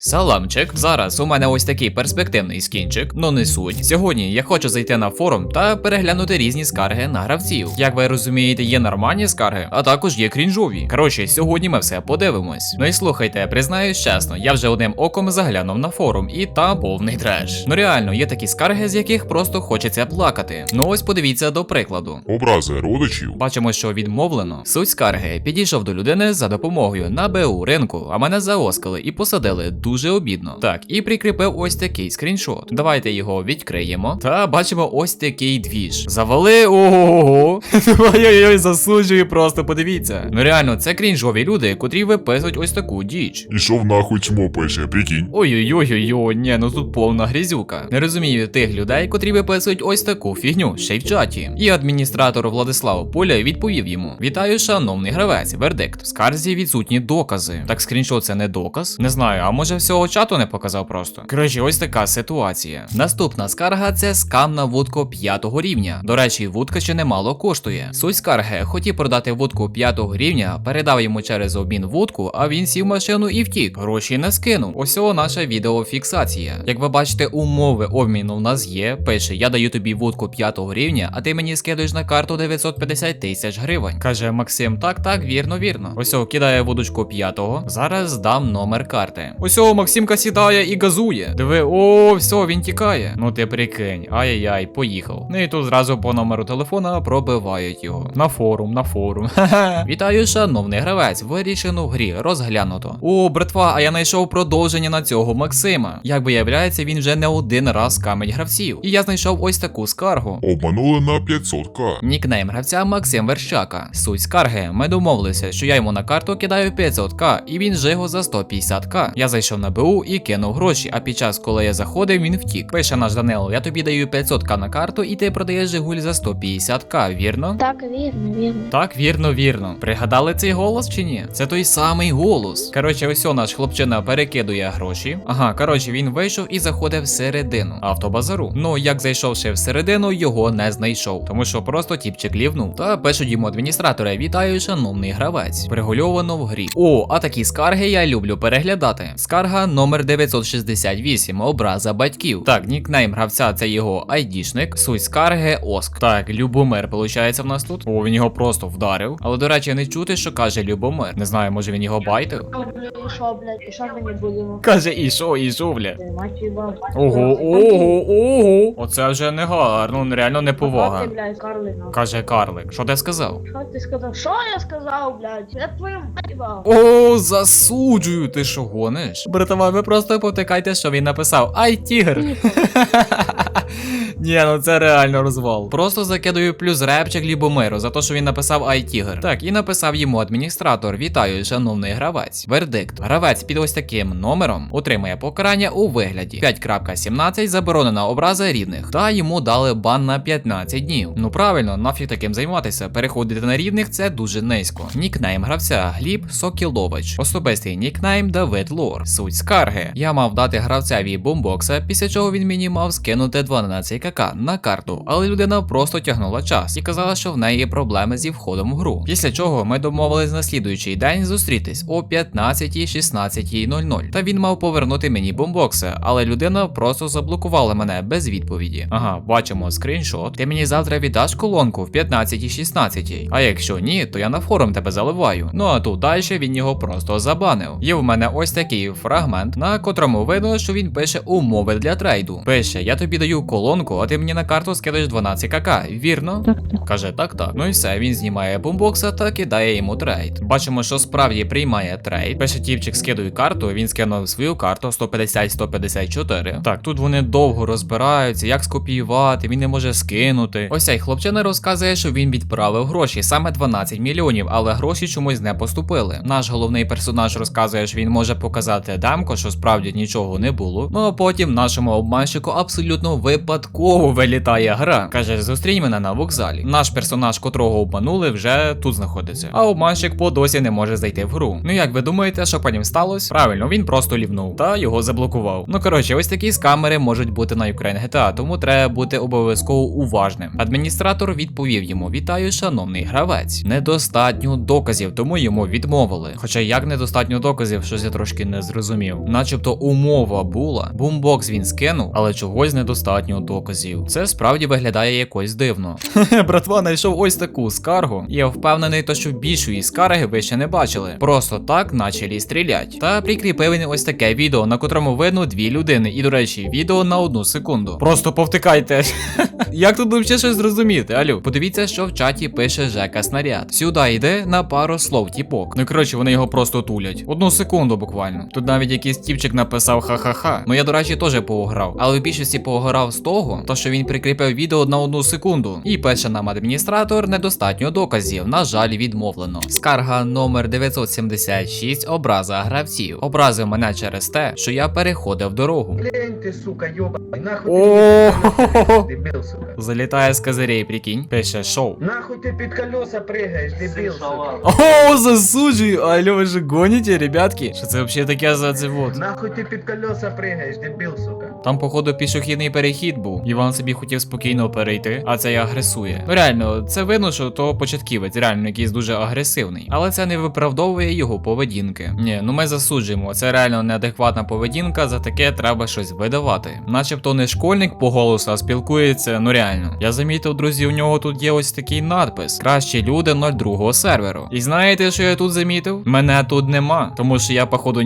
Саламчик, зараз у мене ось такий перспективний скінчик, но не суть. Сьогодні я хочу зайти на форум та переглянути різні скарги на гравців. Як ви розумієте, є нормальні скарги, а також є крінжові. Коротше, сьогодні ми все подивимось. Ну і слухайте, признаюсь чесно, я вже одним оком заглянув на форум, і там повний треш. Ну реально, є такі скарги, з яких просто хочеться плакати. Ну ось подивіться до прикладу. Образи родичів. Бачимо, що відмовлено. Суть скарги підійшов до людини за допомогою на БУ ринку, а мене заоскали і посадили дуже обідно. Так, і прикріпив ось такий скріншот. Давайте його відкриємо. Та бачимо ось такий двіж. Завали ого. Ой-ой-ой, засуджую просто, подивіться. Ну реально, це крінжові люди, котрі виписують ось таку діч. Ішов нахуй чмо пише, прикинь. Ой-ой-ой, ні, ну тут повна грязюка. Не розумію тих людей, котрі виписують ось таку фігню, ще й в чаті. І адміністратор Владислав Поля відповів йому: Вітаю, шановний гравець, вердикт. В скарзі відсутні докази. Так скріншот це не доказ? Не знаю, а може всього чату не показав просто. Коротше, ось така ситуація. Наступна скарга це скам на вудку п'ятого рівня. До речі, вудка ще немало коштує. Суть скарги хотів продати вудку п'ятого рівня, передав йому через обмін вудку, а він сів машину і втік. Гроші не скинув. Ось наша відеофіксація. Як ви бачите, умови обміну в нас є. Пише: я даю тобі вудку п'ятого рівня, а ти мені скидуєш на карту 950 тисяч гривень. Каже Максим, так, так, вірно, вірно. Ось кидає вудочку п'ятого. Зараз дам номер карти. Ось о, Максимка сідає і газує. Диви, о, все, він тікає. Ну ти прикинь, ай-яй-яй, поїхав. Ну і тут зразу по номеру телефона пробивають його. На форум, на форум. Вітаю, шановний гравець. Вирішено в грі, розглянуто. О, братва, а я знайшов продовження на цього Максима. Як виявляється, він вже не один раз камить гравців. І я знайшов ось таку скаргу. Обманули на 500к. Нікнейм гравця Максим Верщака. Суть скарги. Ми домовилися, що я йому на карту кидаю 500к, і він жиго за 150к. Я зайшов на БУ і кинув гроші, а під час, коли я заходив, він втік. Пише наш Данило, я тобі даю 500к на карту, і ти продаєш Жигуль за 150к, вірно? Так, вірно, вірно. Так, вірно, вірно. Пригадали цей голос чи ні? Це той самий голос. Коротше, ось о наш хлопчина перекидує гроші. Ага, коротше, він вийшов і заходив всередину автобазару. Ну, як зайшовши всередину, його не знайшов, тому що просто тіпчик лівнув. Та пишуть йому адміністратори: Вітаю, шановний гравець. Пригульовано в грі. О, а такі скарги я люблю переглядати. Скарга номер 968, образа батьків. Так, нікнейм гравця це його айдішник. Суть скарги Оск. Так, Любомир, виходить, в нас тут. О, він його просто вдарив. Але, до речі, не чути, що каже Любомир. Не знаю, може він його байтив. І що, блядь, і що мені будемо? Каже, і що, і що, бля. Ого, ого, ого. Оце вже не гарно, ну, реально не повага. Ти, блядь, Карлик, нахуй. Каже Карлик, що ти сказав? Що ти сказав? Що я сказав, блядь? Я твою мать їбав. О, засуджую, ти що гониш? Братова, ви просто повтикайте, що він написав. Ай, тігр. Ні, ну це реально розвал. Просто закидую плюс репчик Лібомиру за те, що він написав Ай Тігр. Так, і написав йому адміністратор: Вітаю, шановний гравець. Вердикт. Гравець під ось таким номером отримає покарання у вигляді 5.17 заборонена образа рідних. Та йому дали бан на 15 днів. Ну правильно, нафіг таким займатися. Переходити на рідних це дуже низько. Нікнейм гравця Гліб Сокілович. Особистий нікнейм Давид Лор. Суть скарги. Я мав дати гравцеві бомбокса, після чого він мені мав скинути 12 кк на карту, але людина просто тягнула час і казала, що в неї є проблеми зі входом в гру. Після чого ми домовились на слідуючий день зустрітись о 15.16.00. Та він мав повернути мені бомбокса, але людина просто заблокувала мене без відповіді. Ага, бачимо скріншот. Ти мені завтра віддаш колонку в 15.16. А якщо ні, то я на форум тебе заливаю. Ну а тут далі він його просто забанив. Є в мене ось такий фрагмент, на котрому видно, що він пише умови для трейду. Пише: Я тобі даю колонку, а ти мені на карту скидаєш 12 кк, вірно? Так, так. Каже, так, так. Ну і все, він знімає бомбокса та кидає йому трейд. Бачимо, що справді приймає трейд. Пише тіпчик, скидує карту, він скинув свою карту 150-154. Так, тут вони довго розбираються, як скопіювати, він не може скинути. Ось цей хлопчина розказує, що він відправив гроші, саме 12 мільйонів, але гроші чомусь не поступили. Наш головний персонаж розказує, що він може показати демко, що справді нічого не було. Ну а потім нашому обманщику абсолютно випадково вилітає гра. Каже, зустрінь мене на вокзалі. Наш персонаж, котрого обманули, вже тут знаходиться. А обманщик по досі не може зайти в гру. Ну як ви думаєте, що потім сталося? Правильно, він просто лівнув та його заблокував. Ну коротше, ось такі скамери можуть бути на Ukraine GTA, тому треба бути обов'язково уважним. Адміністратор відповів йому: Вітаю, шановний гравець. Недостатньо доказів, тому йому відмовили. Хоча як недостатньо доказів, щось я трошки не зрозумів. Зрозумів. Начебто умова була, бумбокс він скинув, але чогось недостатньо доказів. Це справді виглядає якось дивно. Братва знайшов ось таку скаргу. Я впевнений, то що більшої скарги ви ще не бачили. Просто так начали стрілять. Та прикріпив він ось таке відео, на котрому видно дві людини. І, до речі, відео на одну секунду. Просто повтикайте. Як тут взагалі щось зрозуміти, алю? Подивіться, що в чаті пише Жека Снаряд. Сюди йде на пару слов тіпок. Ну коротше, вони його просто тулять. Одну секунду буквально. Тут навіть якийсь тіпчик написав ха-ха-ха. Ну я, до речі, теж поограв. Але в більшості поограв з того, то що він прикріпив відео на одну секунду. І пише нам адміністратор недостатньо доказів. На жаль, відмовлено. Скарга номер 976 образа гравців. Образив мене через те, що я переходив дорогу. Глянь ты, сука, ёбаный, нахуй О, ты дебил, сука. Залітає з козирей, прикинь. Пише шоу. Нахуй ты під колеса прыгаешь, дебил, сука. О, засуджую! Алло, ви ж гоніте, ребятки? Що це взагалі таке за це вот? Нахуй ти під колеса прыгаешь, дебил, сука. Там, походу, пішохідний перехід був. Іван собі хотів спокійно перейти, а цей агресує. Ну реально, це видно, що то початківець, реально якийсь дуже агресивний. Але це не виправдовує його поведінки. Ні, ну ми засуджуємо. Це реально неадекватна поведінка, за таке треба щось видавати. Начебто не школьник по голосу, а спілкується, ну реально. Я замітив, друзі, у нього тут є ось такий надпис: Кращі люди 02 серверу. І знаєте, що я тут замітив? Мене тут нема, тому що я, походу,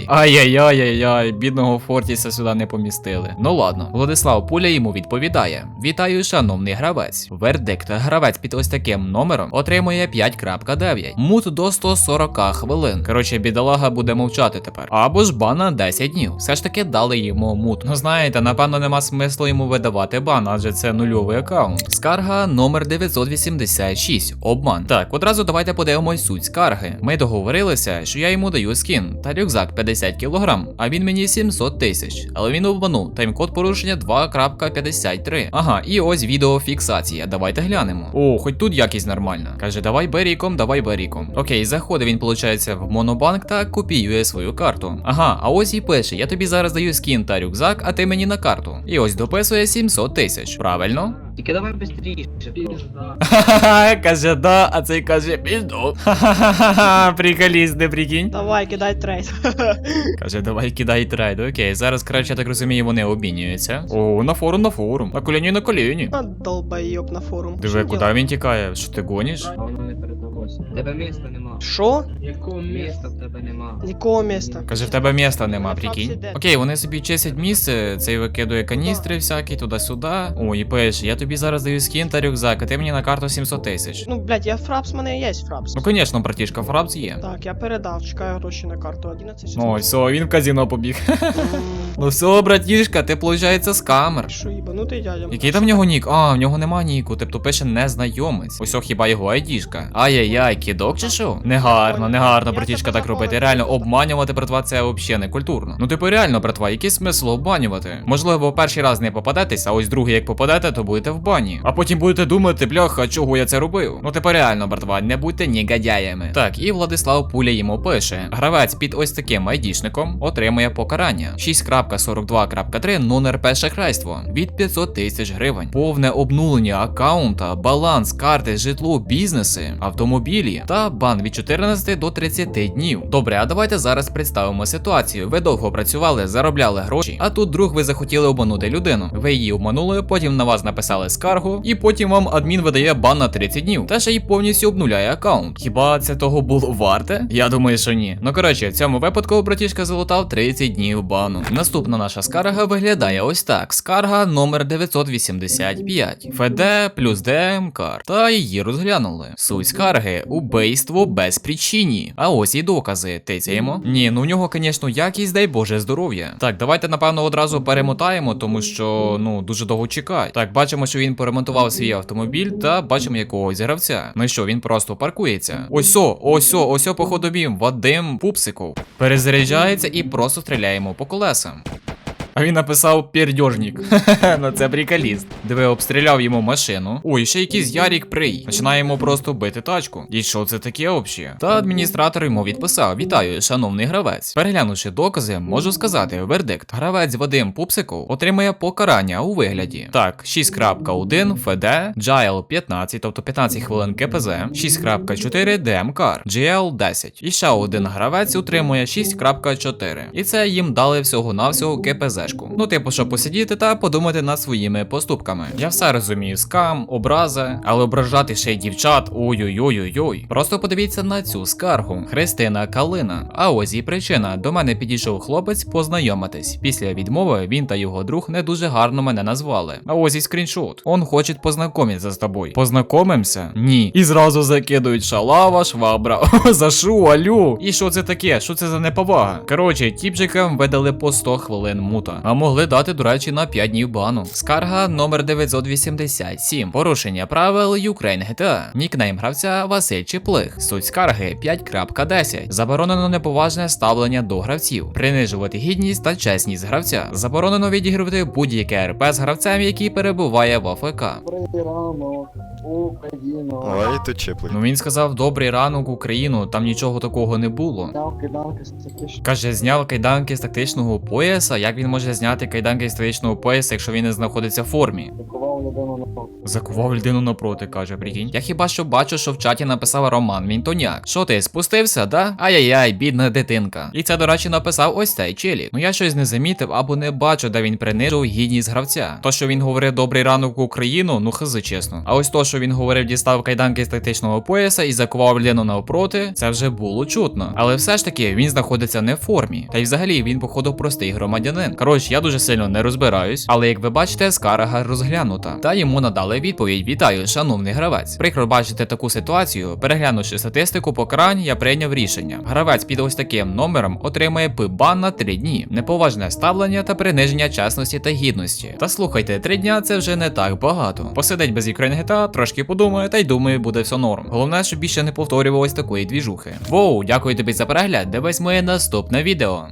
негодяй. Ай-яй-яй-яй-яй, бідного Фортіса сюди не помістили. Ну ладно, Владислав Пуля йому відповідає: Вітаю, шановний гравець. Вердикт, гравець під ось таким номером отримує 5.9. Мут до 140 хвилин. Коротше, бідолага буде мовчати тепер. Або ж бан на 10 днів. Все ж таки дали йому мут. Ну знаєте, напевно, нема смислу йому видавати бан, адже це нульовий аккаунт. Скарга номер 986. Обман. Так, одразу давайте подивимось суть скарги. Ми договорилися, що я йому даю скін та рюкзак 50 кг, а він мені 700 тисяч. Але він обманув. Таймкод порушення 2.53. Ага, і ось відеофіксація. Давайте глянемо. О, хоч тут якість нормальна. Каже, давай беріком, давай беріком. Окей, заходить він, виходить, в монобанк та копіює свою карту. Ага, а ось і пише: я тобі зараз даю скін та рюкзак, а ти мені на карту. І ось дописує 700 тисяч. Правильно? Тільки давай быстріше. Ха-ха-ха, каже да, а цей каже пізду. Ха-ха-ха, приколіст, не прикинь. Давай, кидай трейд. Каже, давай кидай трейд. Окей, зараз, коротше, я так розумію, вони обмінюються. О, на форум, на форум. На коліні, на коліні. А, долбоёб на форум. Диви, Що куди він тікає? Що ти гониш? А воно не передалося. Тебе міста нема. Що? Міста в тебе нема. Нікого міста. Каже, в тебе міста нема, прикинь. Окей, вони собі чистять місце, цей викидує каністри всякі туди-сюди. О, і пише, я тобі зараз даю скін та рюкзак, а ти мені на карту 700 тисяч. Ну, блядь, я фрапс, в мене є фрапс. Ну, звісно, братішка, фрапс є. Так, я передав, чекаю гроші на карту 11. Ну, все, він в казино побіг. Ну все, братішка, ти, виходить, з камер. Що їбанутий дядя? Який там в нього нік? А, в нього нема ніку, тобто пише незнайомець. Ось хіба його айдішка. Ай-яй-яй, кідок чи що? Негарно, негарно, братішка, так робити. Реально, обманювати, братва, це взагалі не культурно. Ну, типу, реально, братва, який смисл обманювати? Можливо, перший раз не попадетесь, а ось другий, як попадете, то будете в бані. А потім будете думати, бляха, чого я це робив? Ну, типу, реально, братва, не будьте негодяями. Так, і Владислав Пуля йому пише: гравець під ось таким айдішником отримує покарання. 6.42.3 нон-РП шахрайство від 500 тисяч гривень. Повне обнулення аккаунта, баланс карти, житло, бізнеси, автомобілі та бан від 14 до 30 днів. Добре, а давайте зараз представимо ситуацію. Ви довго працювали, заробляли гроші, а тут друг ви захотіли обманути людину. Ви її обманули, потім на вас написали скаргу, і потім вам адмін видає бан на 30 днів. Та ще й повністю обнуляє аккаунт. Хіба це того було варте? Я думаю, що ні. Ну коротше, в цьому випадку братішка залутав 30 днів бану. Наступна наша скарга виглядає ось так: скарга номер 985. ФД плюс ДМ кар. Та її розглянули. Суть скарги убийство без причині. А ось і докази. Тицяємо. Ні, ну у нього, звісно, якість, дай Боже здоров'я. Так, давайте, напевно, одразу перемотаємо, тому що ну дуже довго чекає. Так, бачимо, що він поремонтував свій автомобіль, та бачимо якогось гравця. Ну що, він просто паркується. Ось о, ось о, ось о, походу бім, Вадим Пупсиков. Перезаряджається і просто стріляємо по колесам. А він написав пердьожник. Ну це приколіст. Диви, обстріляв йому машину. Ой, ще якийсь Ярік прий. Починаємо просто бити тачку. І що це таке взагалі? Та адміністратор йому відписав: Вітаю, шановний гравець. Переглянувши докази, можу сказати, вердикт. Гравець Вадим Пупсиков отримує покарання у вигляді. Так, 6.1 ФД, Джайл 15, тобто 15 хвилин КПЗ, 6.4 ДМКАР, GL 10. І ще один гравець утримує 6.4. І це їм дали всього-навсього КПЗшку. Ну, типу, щоб посидіти та подумати над своїми поступками. Я все розумію, скам, образи, але ображати ще й дівчат. Ой-ой-ой-ой-ой. Просто подивіться на цю скаргу. Христина Калина. А ось і причина. До мене підійшов хлопець познайомитись. Після відмови він та його друг не дуже гарно мене назвали. А ось і скріншот. Он хоче познайомитися з тобою. Познайомимося? Ні. І зразу закидують шалава, швабра. За що, алю? І що це таке? Що це за неповага? Коротше, тіпчикам видали по 100 хвилин мута. А могли дати, до речі, на 5 днів бану. Скарга номер 987. Порушення правил Ukraine GTA. Нікнейм гравця Василь Чеплих. Суть скарги 5.10. Заборонено неповажне ставлення до гравців. Принижувати гідність та чесність гравця. Заборонено відігрувати будь-яке РП з гравцем, який перебуває в АФК. Ой, тут чеплий. Ну він сказав добрий ранок Україну, там нічого такого не було. Каже, зняв кайданки з тактичного пояса. Як він може зняти кайданки з твоєчного пояса, якщо він не знаходиться в формі? Закував людину напроти, каже, прикинь. Я хіба що бачу, що в чаті написав Роман Мінтоняк. Що ти спустився, да? Ай-яй-яй, бідна дитинка. І це, до речі, написав ось цей челік. Ну я щось не замітив або не бачу, де він принижив гідність гравця. То, що він говорив добрий ранок Україну, ну хази чесно. А ось то, що він говорив, дістав кайданки з тактичного пояса і закував людину навпроти, це вже було чутно. Але все ж таки він знаходиться не в формі. Та й взагалі він, походу, простий громадянин. Коротше, я дуже сильно не розбираюсь, але як ви бачите, скарга розглянута. Та йому надали відповідь: Вітаю, шановний гравець. Прикро бачити таку ситуацію. Переглянувши статистику покарань, я прийняв рішення. Гравець під ось таким номером отримає пибан на 3 дні, неповажне ставлення та приниження чесності та гідності. Та слухайте, 3 дня це вже не так багато. Посидить без Ukraine GTA, трошки подумає, та й думаю, буде все норм. Головне, щоб більше не повторювалось такої двіжухи. Воу, дякую тобі за перегляд. Дивись моє наступне відео.